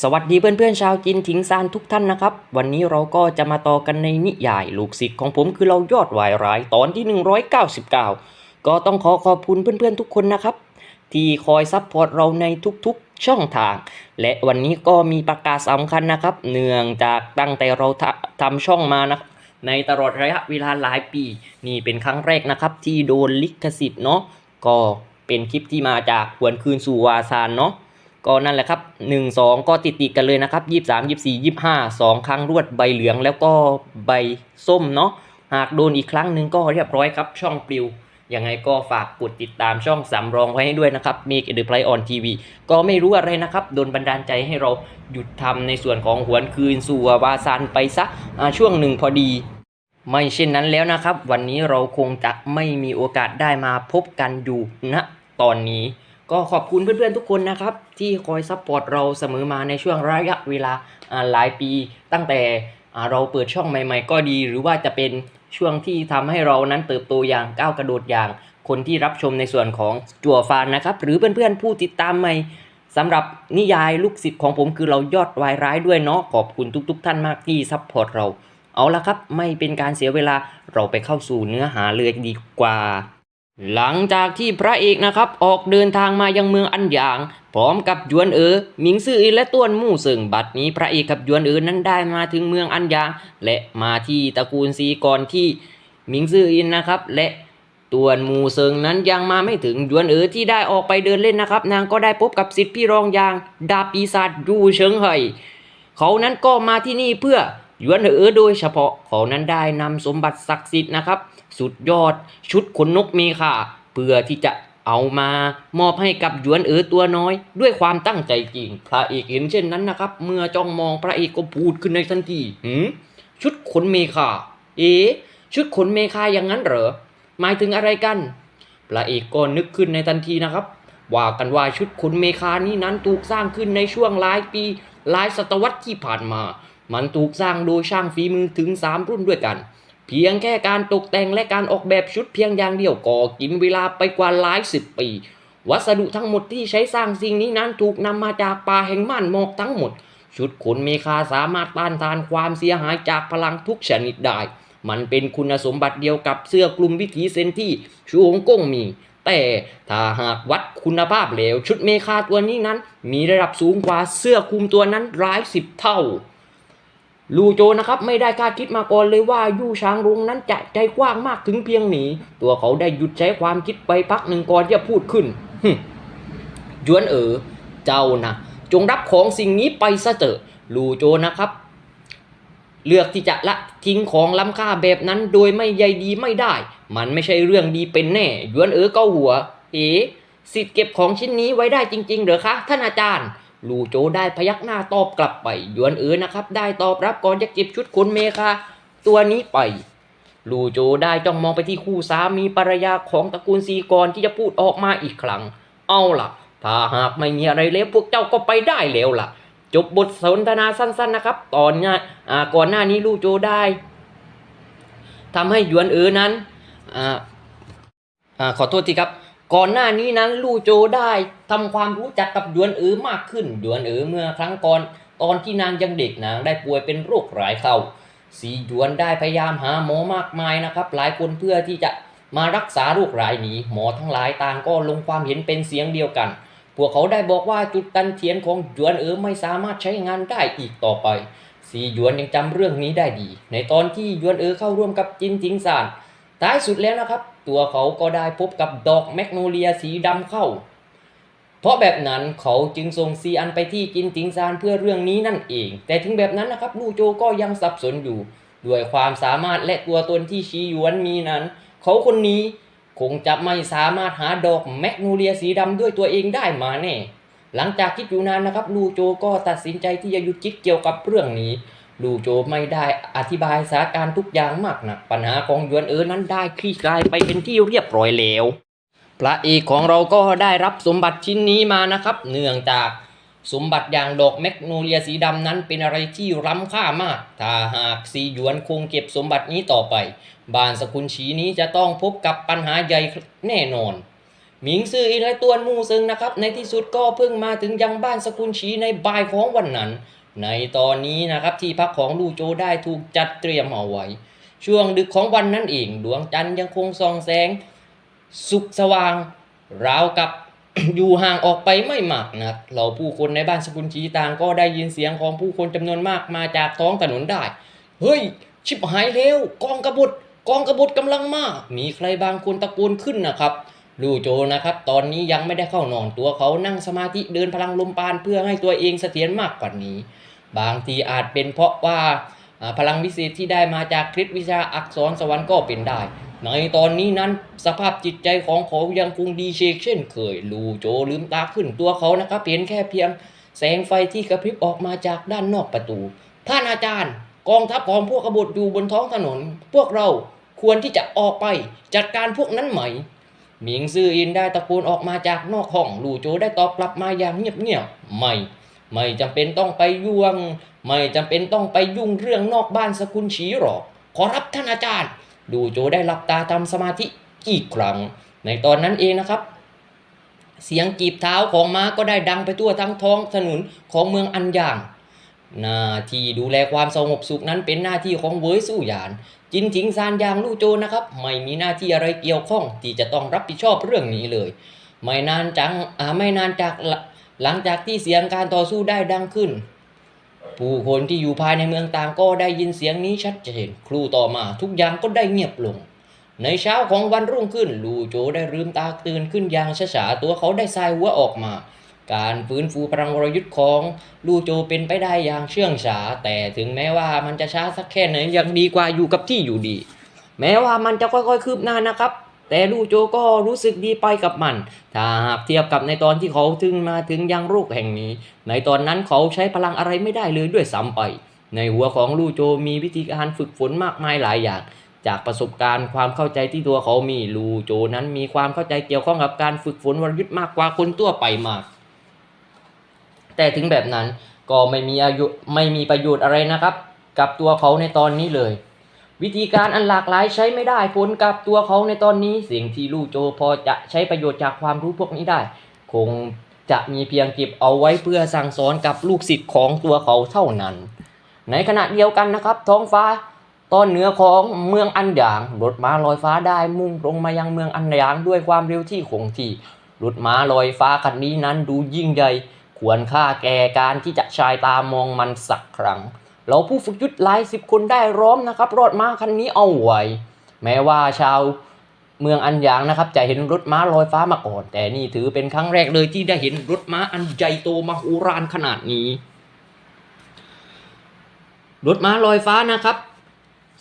สวัสดีเพื่อนๆชาวจินถิงซานทุกท่านนะครับ วันนี้เราก็จะมาต่อกันในนิยาย ลูกศิษย์ของผมคือเรายอดวายร้ายตอนที่ 199 ก็ต้องขอขอบคุณเพื่อนๆทุกคนนะครับ ที่คอยซัพพอร์ตเราในทุกๆช่องทาง และวันนี้ก็มีประกาศสำคัญนะครับ เนื่องจากตั้งแต่เราทำทำช่องมานะในตลอดระยะเวลาหลายปี นี่เป็นครั้งแรกนะครับ ที่โดนลิขสิทธิ์เนาะก็เป็นคลิปที่มาจากหวนคืนสู่วาซานเนาะ ก็นั่นแหละครับ 1 2 ก็ติดติดกันเลยนะครับ 23 24 25 2 ครั้งรวดใบเหลืองแล้วก็ใบส้มเนาะหากโดนอีกครั้งหนึ่งก็เรียบร้อยครับ ช่องปลิวยังไงก็ฝากกดติดตามช่องสำรองไว้ให้ด้วยนะครับ Make the Play on TV ก็ไม่รู้อะไรนะครับโดนบันดาลใจให้เราหยุดทำในส่วนของหวนคืนสู่วาซานไปซะอ่าช่วงหนึ่งพอดี ไม่เช่นนั้นแล้วนะครับ วันนี้เราคงจะไม่มีโอกาสได้มาพบกันอยู่ณตอนนี้ ก็ขอบคุณเพื่อนๆทุกคนนะครับ ที่คอยซัพพอร์ตเราเสมอมาในช่วงระยะเวลาหลายปี ตั้งแต่เราเปิดช่องใหม่ ๆ ก็ดี หรือว่าจะเป็นช่วงที่ทำให้เรานั้นเติบโตอย่างก้าวกระโดดอย่าง คนที่รับชมในส่วนของจั่วฟานนะครับ หรือเพื่อนๆผู้ติดตามใหม่สำหรับนิยายลูกศิษย์ของผมคือเรายอดวายร้ายด้วยเนาะขอบคุณทุก ๆ ท่านมากที่ซัพพอร์ตเรา เอาละครับ ไม่เป็นการเสียเวลาเราไปเข้าสู่เนื้อหาเลยดีกว่า หลังจากที่พระเอกนะครับออกเดินทางมายังเมืองอันหยาง พร้อมกับยวนเอ๋อหมิงซื่ออินและต้วนมู่เซิงบัดนี้พระเอกกับยวนเอ๋อนั้นได้มาถึงเมืองอันหยาง และมาที่ตระกูลซีก่อนที่หมิงซื่ออินนะครับ และต้วนมู่เซิงนั้นยังมาไม่ถึงยวนเอ๋อที่ได้ออกไปเดินเล่นนะครับ นางก็ได้พบกับสิทธิพี่รองอย่างดาบปีศาจยูเฉิงเฮยเขานั้นก็มาที่นี่เพื่อ ยวนเหอโดยเฉพาะเขานั้นได้นำสมบัติศักดิ์สิทธิ์นะครับ สุดยอดชุดขนนกมีค่าเพื่อที่จะเอามามอบให้กับหยวนเอ๋อตัวน้อย ด้วยความตั้งใจจริง พระเอกเห็นเช่นนั้นนะครับ เมื่อจ้องมองพระเอกก็พูดขึ้นในทันทีหืมชุดขนเมฆาเอ๊ชุดขนเมฆาอย่างนั้นเหรอหมายถึงอะไรกัน พระเอกก็นึกขึ้นในทันทีนะครับ ว่ากันว่าชุดขนเมฆานี้นั้นถูกสร้างขึ้นในช่วงหลายปีหลายศตวรรษที่ผ่านมา มันถูกสร้างโดยช่างฝีมือถึง 3 รุ่นด้วยกัน เพียงแค่การตกแต่งและการออกแบบชุดเพียงอย่างเดียวก็กินเวลาไปกว่าหลายสิบปี วัสดุทั้งหมดที่ใช้สร้างสิ่งนี้นั้นถูกนำมาจากป่าแห่งม่านหมอกทั้งหมด ชุดขนเมฆาสามารถต้านทานความเสียหายจากพลังทุกชนิดได้มันเป็นคุณสมบัติเดียวกับเสื้อกลุ่มวิถีเซนที่ชูฮงกงมี แต่ถ้าหากวัดคุณภาพแล้วชุดเมฆาตัวนี้นั้น มีระดับสูงกว่าเสื้อคลุมตัวนั้นหลายสิบเท่า ลูโจนะครับไม่ได้คาดคิดมาก่อนเลยว่ายู่ช้างรุงนั้นจะใจกว้างมากถึงเพียงนี้ตัวเขาได้หยุดใช้ความคิดไปพักหนึ่งก่อนที่จะพูดขึ้นหึยวนเอ๋อเจ้านะจงรับของสิ่งนี้ไปซะเถอะลูโจนะครับ เลือกที่จะละทิ้งของล้ำค่าแบบนั้นโดยไม่ใยดีไม่ได้ มันไม่ใช่เรื่องดีเป็นแน่ยวนเอ๋อเก็หัว เอ๋สิทธิ์เก็บของชิ้นนี้ไว้ได้จริง ๆ เหรอคะท่านอาจารย์ ลูโจได้พยักหน้าตอบกลับไปหยวนเอ๋อนะครับ ได้ตอบรับก่อนจะเก็บชุดขนเมฆาตัวนี้ไป ลูโจได้จ้องมองไปที่คู่สามีภรรยาของตระกูลซีกรที่จะพูดออกมาอีกครั้ง เอาล่ะ ถ้าหากไม่มีอะไรแล้วพวกเจ้าก็ไปได้แล้วล่ะ จบบทสนทนาสั้นๆนะครับ ตอนนี้ก่อนหน้านี้ลูโจได้ทำให้หยวนเอ๋อนั้นอ่าอ่าขอโทษทีครับ ก่อนหน้านี้นั้นลู่โจได้ทำความรู้จักกับหยวนเอ๋อมากขึ้นหยวนเอ๋อเมื่อครั้งก่อนตอนที่นางยังเด็กนางได้ป่วยเป็นโรคหลายเข้าสีหยวนได้พยายามหาหมอมากมายนะครับ หลายคนเพื่อที่จะมารักษาโรครายนี้ หมอทั้งหลายต่างก็ลงความเห็นเป็นเสียงเดียวกัน พวกเขาได้บอกว่าจุดตันเทียนของหยวนเอ๋อไม่สามารถใช้งานได้อีกต่อไปสีหยวนยังจำเรื่องนี้ได้ดี ในตอนที่หยวนเอ๋อเข้าร่วมกับจินจิงซาน ท้ายสุดแล้วนะครับ ตัวเขาก็ได้พบกับดอกแมกโนเลียสีดำเข้า เพราะแบบนั้นเขาจึงส่งซีอันไปที่จินติงซานเพื่อเรื่องนี้นั่นเอง แต่ถึงแบบนั้นนะครับลู่โจก็ยังสับสนอยู่ ด้วยความสามารถและตัวตนที่ชีหยวนมีนั้น เขาคนนี้คงจะไม่สามารถหาดอกแมกโนเลียสีดำด้วยตัวเองได้มาแน่ หลังจากคิดอยู่นานนะครับลูโจก็ตัดสินใจที่จะหยุดคิดเกี่ยวกับเรื่องนี้ ลูโจไม่ได้อธิบายสถานการณ์ทุกอย่างมากนะปัญหาของยวนเอ๋อนั้นได้คลี่คลายไปเป็นที่เรียบร้อยแล้ว พระเอกของเราก็ได้รับสมบัติชิ้นนี้มานะครับ เนื่องจากสมบัติอย่างดอกแมกโนเลียสีดำนั้นเป็นอะไรที่ล้ำค่ามาก ถ้าหากซีหยวนคงเก็บสมบัตินี้ต่อไป บ้านสกุลชีนี้จะต้องพบกับปัญหาใหญ่แน่นอนหมิงซื่ออินและตวนมูซึงนะครับ ในที่สุดก็เพิ่งมาถึงยังบ้านสกุลชีในบ่ายของวันนั้น ในตอนนี้นะครับที่พักของลู่โจได้ถูกจัดเตรียมเอาไว้ ช่วงดึกของวันนั้นเองดวงจันทร์ยังคงส่องแสง สุขสว่าง ราวกับ อยู่ห่างออกไปไม่มากนะครับเราผู้คนในบ้านสกุลชีต่างก็ได้ยินเสียงของผู้คนจำนวนมากมาจากท้องถนนได้ เฮ้ย ชิบหายเร็วกองกบฏกองกบฏกำลังมา มีใครบางคนตะโกนขึ้นนะครับลู่โจนะครับ ตอนนี้ยังไม่ได้เข้านอนตัวเขานั่งสมาธิเดินพลังลมปานเพื่อให้ตัวเองเสถียรมากกว่านี้ บางทีอาจเป็นเพราะว่าพลังวิเศษที่ได้มาจากคริสวิชาอักษรสวรรค์ก็เป็นได้ ในตอนนี้นั้นสภาพจิตใจของเขายังคงดีเชกเช่นเคย ลู่โจลืมตาขึ้นตัวเขานะครับเห็นแค่เพียง แสงไฟที่กระพริบออกมาจากด้านนอกประตู ท่านอาจารย์ กองทัพของพวกกบฏอยู่บนท้องถนน พวกเราควรที่จะออกไปจัดการพวกนั้นไหมหมิงซื่ออินได้ตะโกนออกมาจากนอกห้องลู่โจได้ตอบกลับมาอย่างเงียบๆไม่ ไม่จำเป็นต้องไปยวง ไม่จำเป็นต้องไปยุ่งเรื่องนอกบ้านสกุลฉีหรอก ขอรับท่านอาจารย์ลู่โจได้หลับตาทำสมาธิอีกครั้ง ในตอนนั้นเองนะครับ เสียงกีบเท้าของม้าก็ได้ดังไปทั่วทั้งท้องถนนของเมืองอันยางหน้าที่ดูแลความสงบสุขนั้นเป็นหน้าที่ของเวยสู้หยาน จินถิงซานยางลู่โจนะครับ ไม่มีหน้าที่อะไรเกี่ยวข้องที่จะต้องรับผิดชอบเรื่องนี้เลย ไม่นานจังอ่าไม่นานจาก หลังจากที่เสียงการต่อสู้ได้ดังขึ้น ผู้คนที่อยู่ภายในเมืองต่างก็ได้ยินเสียงนี้ชัดเจน ครู่ต่อมาทุกอย่างก็ได้เงียบลง ในเช้าของวันรุ่งขึ้น ลู่โจได้ลืมตาตื่นขึ้นอย่างช้าๆตัวเขาได้สายหัวออกมา การฟื้นฟูพลังวรยุทธ์ของลู่โจเป็นไปได้อย่างเชื่องช้าแต่ถึงแม้ว่ามันจะช้าสักแค่ไหนยังดีกว่าอยู่กับที่อยู่ดี แม้ว่ามันจะค่อยๆคืบหน้านะครับ แต่ลู่โจก็รู้สึกดีไปกับมัน ถ้าหากเทียบกับในตอนที่เขาถึงมาถึงยังโรคแห่งนี้ ในตอนนั้นเขาใช้พลังอะไรไม่ได้เลยด้วยซ้ำไป ในหัวของลู่โจมีวิธีการฝึกฝนมากมายหลายอย่างจากประสบการณ์ความเข้าใจที่ตัวเขามีลู่โจนั้นมีความเข้าใจเกี่ยวข้องกับการฝึกฝนวรยุทธ์มากกว่าคนทั่วไปมาก แต่ถึงแบบนั้นก็ไม่มีอายุไม่มีประโยชน์อะไรนะครับ กับตัวเขาในตอนนี้เลย วิธีการอันหลากหลายใช้ไม่ได้ผลกับตัวเขาในตอนนี้ สิ่งที่ลู่โจพอจะใช้ประโยชน์จากความรู้พวกนี้ได้ คงจะมีเพียงเก็บเอาไว้เพื่อสั่งสอนกับลูกศิษย์ของตัวเขาเท่านั้น ในขณะเดียวกันนะครับ ท้องฟ้าตอนเหนือของเมืองอันหยางรถม้าลอยฟ้าได้มุ่งตรงมายังเมืองอันหยางด้วยความเร็วที่คงที่รถม้าลอยฟ้าคันนี้นั้นดูยิ่งใหญ่ควรค่าแก่การที่จะชายตามองมันสักครั้ง เราผู้ฝึกยุทธหลายสิบคนได้ร้อมนะครับ รถม้าคันนี้เอาไว้ แม้ว่าชาวเมืองอันยางนะครับ จะเห็นรถม้าลอยฟ้ามาก่อน แต่นี่ถือเป็นครั้งแรกเลยที่ได้เห็นรถม้าอันใหญ่โตมโหฬารขนาดนี้ รถม้าลอยฟ้านะครับ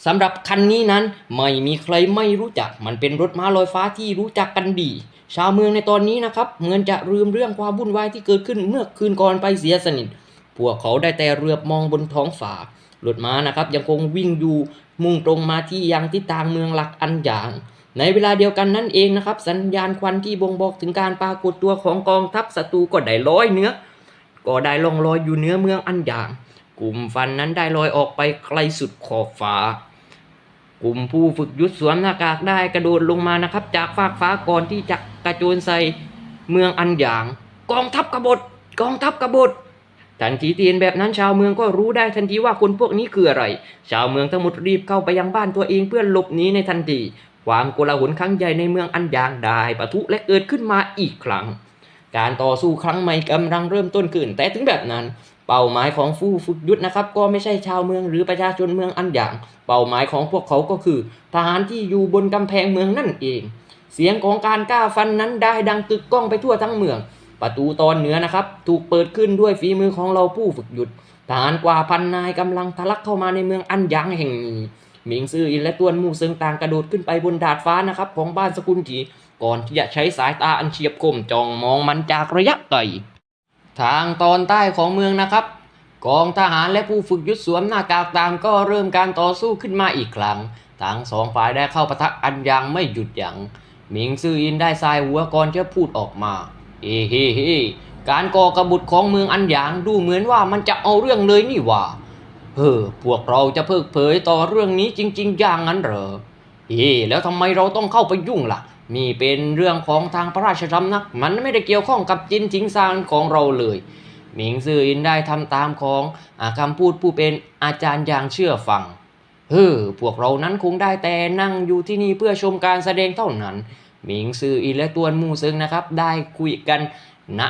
สำหรับคันนี้นั้นไม่มีใครไม่รู้จัก มันเป็นรถม้าลอยฟ้าที่รู้จักกันดี ชาวเมืองในตอนนี้นะครับเหมือนจะลืมเรื่องความวุ่นวายที่เกิดขึ้นเมื่อคืนก่อนไปเสียสนิท พวกเขาได้แต่เรือบมองบนท้องฟ้ารถม้านะครับยังคงวิ่งอยู่มุ่งตรงมาที่ยังทิศทางเมืองหลักอันหยาง ในเวลาเดียวกันนั่นเองนะครับ สัญญาณควันที่บ่งบอกถึงการปรากฏตัวของกองทัพศัตรูก็ได้ลอยเนื้อก็ได้ล่องลอยอยู่เหนือเมืองอันหยาง กลุ่มฟันนั้นได้ลอยออกไปไกลสุดขอบฟ้ากลุ่มผู้ฝึกยุทธสวมหน้ากากได้กระโดดลงมานะครับ จากฟากฟ้าก่อนที่จะกระโจนใส่เมืองอันหยาง กองทัพกบฏกองทัพกบฏ ทันทีที่เห็นแบบนั้นชาวเมืองก็รู้ได้ทันทีว่าคนพวกนี้คืออะไร ชาวเมืองทั้งหมดรีบเข้าไปยังบ้านตัวเองเพื่อหลบหนีในทันที ความโกลาหลครั้งใหญ่ในเมืองอันยางได้ปะทุและเกิดขึ้นมาอีกครั้ง การต่อสู้ครั้งใหม่กำลังเริ่มต้นขึ้น แต่ถึงแบบนั้น เป้าหมายของผู้ฝึกยุทธนะครับ ก็ไม่ใช่ชาวเมืองหรือประชาชนเมืองอันยาง เป้าหมายของพวกเขาก็คือ ทหารที่อยู่บนกำแพงเมืองนั่นเอง เสียงของการกล้าฟันนั้นได้ดังกึกก้องไปทั่วทั้งเมือง ประตูตอนเหนือนะครับ ถูกเปิดขึ้นด้วยฝีมือของเราผู้ฝึกหยุทธทหารกว่าพันนายกำลังทะลักเข้ามาในเมืองอันยางแห่งนี้หมิงซื่ออินและตวนมู่เซิงต่างกระโดดขึ้นไปบนดาดฟ้านะครับ ของบ้านสกุลจีก่อนที่จะใช้สายตาอันเฉียบคมจ้องมองมันจากระยะไกลทางตอนใต้ของเมืองนะครับกองทหารและผู้ฝึกยุทธสวมหน้ากากต่างก็เริ่มการต่อสู้ขึ้นมาอีกครั้งทั้งสองฝ่ายได้เข้าปะทะอันยังไม่หยุดยัง้งหมิงซื่ออินได้สายหัวก่อนจะพูดออกมา เฮ้เฮ้เฮ้การก่อกบฏของเมืองอันหยางดูเหมือนว่ามันจะเอาเรื่องเลยนี่ว่าเฮ้อพวกเราจะเพิกเผยต่อเรื่องนี้จริง ๆ อย่างนั้นเหรอเฮ้แล้วทำไมเราต้องเข้าไปยุ่งล่ะนี่เป็นเรื่องของทางพระราชสำนัก มันไม่ได้เกี่ยวข้องกับจินจิงซานของเราเลยหมิงซื่ออินได้ทำตามของอคำพูดผู้เป็นอาจารย์อย่างเชื่อฟังเฮ้อพวกเรานั้นคงได้แต่นั่งอยู่ที่นี่เพื่อชมการแสดงเท่านั้น หมิงซืออินและตวนมูเซิงนะครับ ได้คุยกันณ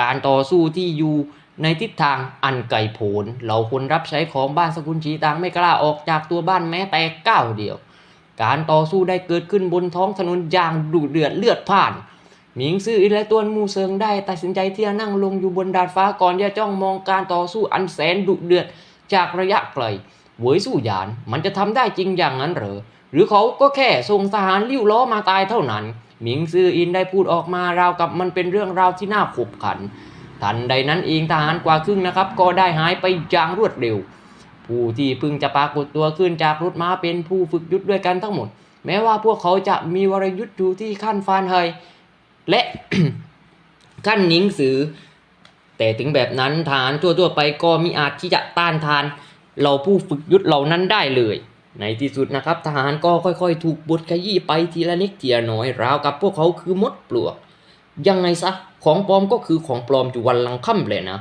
การต่อสู้ที่อยู่ในทิศทางอันไกลโพ้นเราคนรับใช้ของบ้านสกุลชีต่างไม่กล้าออกจากตัวบ้านแม้แต่ก้าวเดียว การต่อสู้ได้เกิดขึ้นบนท้องถนนอย่างดุเดือดเลือดพ่านหมิงซื่ออิและตวนมูเซิงได้ตัดสินใจที่จะนั่งลงอยู่บนดาดฟ้าก่อนจะจ้องมองการต่อสู้อันแสนดุเดือดจากระยะไกล เหวยสู้หยาน มันจะทำได้จริงอย่างนั้นเหรอ หรือเขาก็แค่ส่งทหารลิ้วล้อมาตายเท่านั้น หมิงซื่ออินได้พูดออกมาราวกับมันเป็นเรื่องราวที่น่าขบขัน ทันใดนั้นเองทหารกว่าครึ่งนะครับ ก็ได้หายไปอย่างรวดเร็ว ผู้ที่เพิ่งจะปรากฏตัวขึ้นจากรถม้าเป็นผู้ฝึกยุทธด้วยกันทั้งหมด แม้ว่าพวกเขาจะมีวรยุทธ์อยู่ที่ขั้นฟานเฮยและขั้นหนิงสือ แต่ถึงแบบนั้นทหารทั่วๆไปก็มีอาจที่จะต้านทาน เราผู้ฝึกยุทธเหล่านั้นได้เลย ในที่สุดนะครับ ทหารก็ค่อยๆ ถูกบดขยี้ไปทีละนิดทีละน้อยราวกับพวกเขาคือมดปลวก ยังไงซะของปลอมก็คือของปลอมอยู่วันลังค่ำเลยนะ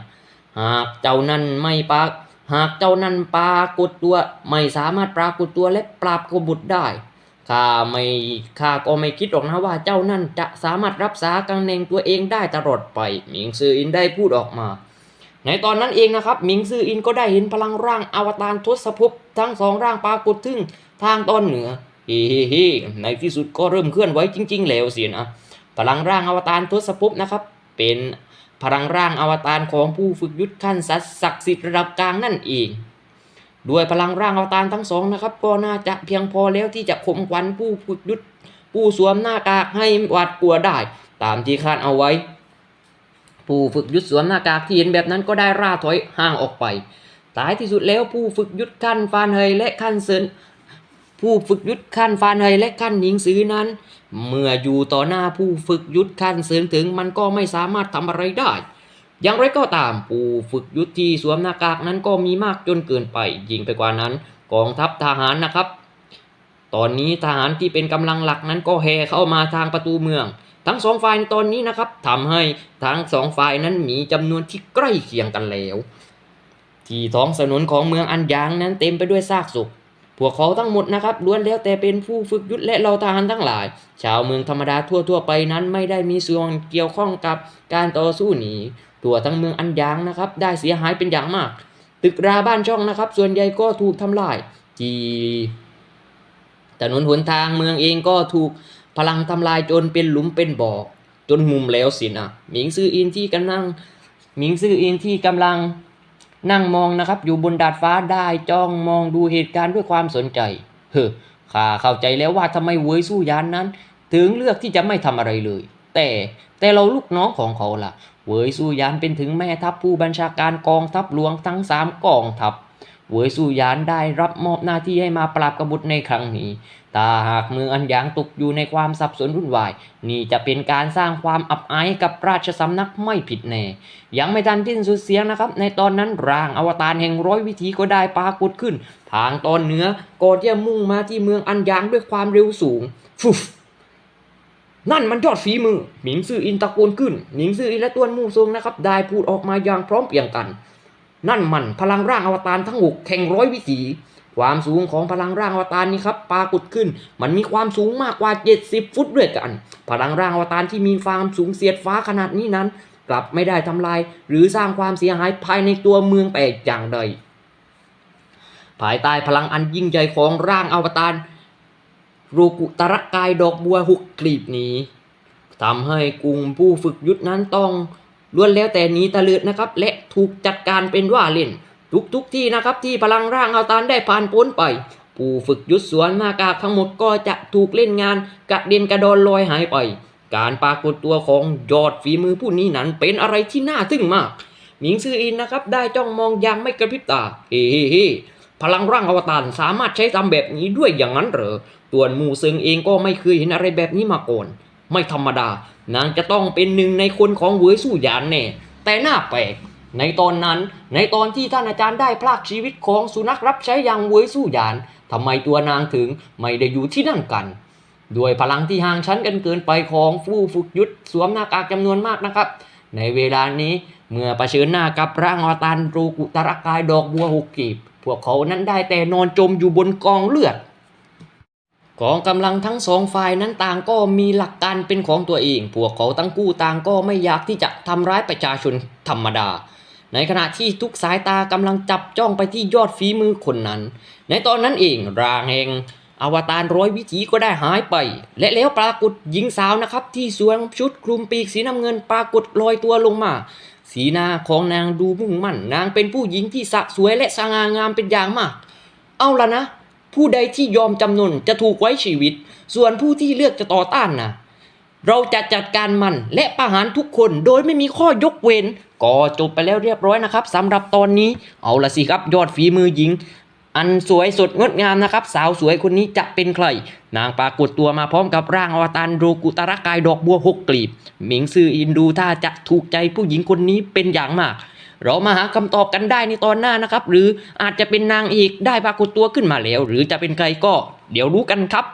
หากเจ้านั้นไม่ปากหากเจ้านั้นปรากฏตัว ไม่สามารถปรากฏตัวและปราบกบฏได้ข้าไม่ข้าก็ไม่คิดหรอกนะว่าเจ้านั่นจะสามารถรักษาตำแหน่งตัวเองได้ตลอดไปหมิงซืออินได้พูดออกมา ในตอนนั้นเองนะครับหมิงซืออินก็ได้เห็นพลังร่างอวตารทศภพทั้งสองร่างปรากฏถึงทางตอนเหนือเฮ้เฮ้ในที่สุดก็เริ่มเคลื่อนไหวจริง ๆ แล้วสินะพลังร่างอวตารทศภพนะครับ เป็นพลังร่างอวตารของผู้ฝึกยุทธขั้นศักดิ์สิทธิ์ระดับกลางนั่นเองด้วยพลังร่างอวตารทั้งสองนะครับ ก็น่าจะเพียงพอแล้วที่จะข่มขวัญผู้ฝึกยุทธผู้สวมหน้ากากให้หวาดกลัวได้ ตามที่คาดเอาไว้ ผู้ฝึกยุทธสวมหน้ากากที่เห็นแบบนั้นก็ได้ร่าถอยห่างออกไปท้ายที่สุดแล้วผู้ฝึกยุทธขั้นฟานเฮยและขั้นเซินผู้ฝึกยุทธขั้นฟานเฮยและขั้นหญิงซือนั้น เมื่ออยู่ต่อหน้าผู้ฝึกยุทธขั้นเสริมถึงมันก็ไม่สามารถทำอะไรได้ อย่างไรก็ตามผู้ฝึกยุทธที่สวมหน้ากากนั้นก็มีมากจนเกินไปยิ่งไปกว่านั้น กองทัพทหารนะครับ ตอนนี้ทหารที่เป็นกำลังหลักนั้นก็แห่เข้ามาทางประตูเมือง ทั้งสองฝ่ายในตอนนี้นะครับทำให้ทั้งสองฝ่ายนั้นมีจำนวนที่ใกล้เคียงกันแล้ว ที่ท้องถนนของเมืองอันยางนั้นเต็มไปด้วยซากศพพวกเขาทั้งหมดนะครับล้วนแล้วแต่เป็นผู้ฝึกยุทธและเราทหารทั้งหลาย ชาวเมืองธรรมดาทั่วๆไปนั้นไม่ได้มีส่วนเกี่ยวข้องกับการต่อสู้หนีตัวทั้งเมืองอันยางนะครับ ได้เสียหายเป็นอย่างมาก ตึกราบ้านช่องนะครับ ส่วนใหญ่ก็ถูกทำลายที่ถนนหนทางเมืองเองก็ถูก พลังทำลายจนเป็นหลุมเป็นบ่อจนมุมแล้วสินะหมิงซื่ออินที่กำลังหมิงซื่ออินที่กำลังนั่งมองนะครับ อยู่บนดาดฟ้าได้จ้องมองดูเหตุการณ์ด้วยความสนใจ เฮ้อข้าเข้าใจแล้วว่าทำไมเวยสู้ยานนั้น ถึงเลือกที่จะไม่ทำอะไรเลย แต่แต่เราลูกน้องของเขาล่ะ เวยสู้ยานเป็นถึงแม่ทัพผู้บัญชาการกองทัพหลวงทั้งสามกองทัพเวยสู้ยานได้รับมอบหน้าที่ให้มาปราบกบฏในครั้งนี้ ถ้าหากเมืองอันยางตกอยู่ในความสับสนวุ่นวาย นี่จะเป็นการสร้างความอับอายกับราชสำนักไม่ผิดแน่ ยังไม่ทันสิ้นสุดเสียงนะครับ ในตอนนั้นร่างอวตารแห่งร้อยวิธีก็ได้ปรากฏขึ้น ทางตอนเหนือก่อนจะมุ่งมาที่เมืองอันยางด้วยความเร็วสูงฟุฟนั่นมันยอดฝีมือ หมิงซื่ออินตะโกนขึ้น หมิงซื่ออินและตวนมู่ซงนะครับ ได้พูดออกมาอย่างพร้อมเพียงกัน นั่นมันพลังร่างอวตารทั้งหกแข่งร้อยวิถี ความสูงของพลังร่างอวตารนี้ครับปรากฏขึ้น มันมีความสูงมากกว่า 70 ฟุตด้วยกัน พลังร่างอวตารที่มีความสูงเสียดฟ้าขนาดนี้นั้น กลับไม่ได้ทำลาย หรือสร้างความเสียหายภายในตัวเมืองแต่อย่างใด ภายใต้พลังอันยิ่งใหญ่ของร่างอวตารโรกุตระกายดอกบัวหุกกลีบนี้ทำให้กลุ่มผู้ฝึกยุทธนั้นต้องล้วนแล้วแต่หนีตะเลิดนะครับ และถูกจัดการเป็นว่าเล่น ทุกๆที่นะครับที่พลังร่างอวตารได้ผ่านพ้นไป ผู้ฝึกยุทธสวนหน้ากากทั้งหมดก็จะถูกเล่นงานกระเด็นกระดอนลอยหายไป การปรากฏตัวของยอดฝีมือผู้นี้นั้นเป็นอะไรที่น่าทึ่งมากหมิงซืออินนะครับได้จ้องมองอย่างไม่กระพริบตาเฮ้เฮ้เฮ้พลังร่างอวตารสามารถใช้ทำแบบนี้ด้วยอย่างนั้นเหรอตัวนมูซิงเองก็ไม่เคยเห็นอะไรแบบนี้มาก่อนไม่ธรรมดา นางจะต้องเป็นหนึ่งในคนของเวยสู้หยานแน่แต่น่าแปลก ในตอนนั้น ในตอนที่ท่านอาจารย์ได้พลากชีวิตของสุนัขรับใช้อย่างเวยสู้ยานทำไมตัวนางถึงไม่ได้อยู่ที่นั่นกัน ด้วยพลังที่ห่างชั้นกันเกินไปของผู้ฝึกยุทธสวมหน้ากากจำนวนมากนะครับ ในเวลานี้เมื่อเผชิญหน้ากับร่างอตารรูกุตระกายดอกบัวหกกีบ พวกเขานั้นได้แต่นอนจมอยู่บนกองเลือดกองกำลังทั้งสองฝ่ายนั้นต่างก็มีหลักการเป็นของตัวเอง พวกเขาทั้งกู้ต่างก็ไม่อยากที่จะทำร้ายประชาชนธรรมดา ในขณะที่ทุกสายตากำลังจับจ้องไปที่ยอดฝีมือคนนั้น ในตอนนั้นเองรางแห่งอวตารร้อยวิถีก็ได้หายไป และแล้วปรากฏหญิงสาวนะครับ ที่สวมชุดคลุมปีกสีน้ำเงินปรากฏลอยตัวลงมา สีหน้าของนางดูมุ่งมั่น นางเป็นผู้หญิงที่สะสวยและสง่างามเป็นอย่างมาก เอาละนะ ผู้ใดที่ยอมจำนนจะถูกไว้ชีวิต ส่วนผู้ที่เลือกจะต่อต้านนะเราจะจัดการมันและประหารทุกคนโดยไม่มีข้อยกเว้น ก็จบไปแล้วเรียบร้อยนะครับสำหรับตอนนี้เอาละสิครับยอดฝีมือหญิง อันสวยสดงดงามนะครับ สาวสวยคนนี้จะเป็นใคร นางปรากฏตัวมาพร้อมกับร่างอวตารโรกุตระกายดอกบัวหกกลีบหมิงซืออินดูถ้าจะถูกใจผู้หญิงคนนี้เป็นอย่างมาก เรามาหาคำตอบกันได้ในตอนหน้านะครับ หรืออาจจะเป็นนางเอกได้ปรากฏตัวขึ้นมาแล้ว หรือจะเป็นใครก็ เดี๋ยวรู้กันครับ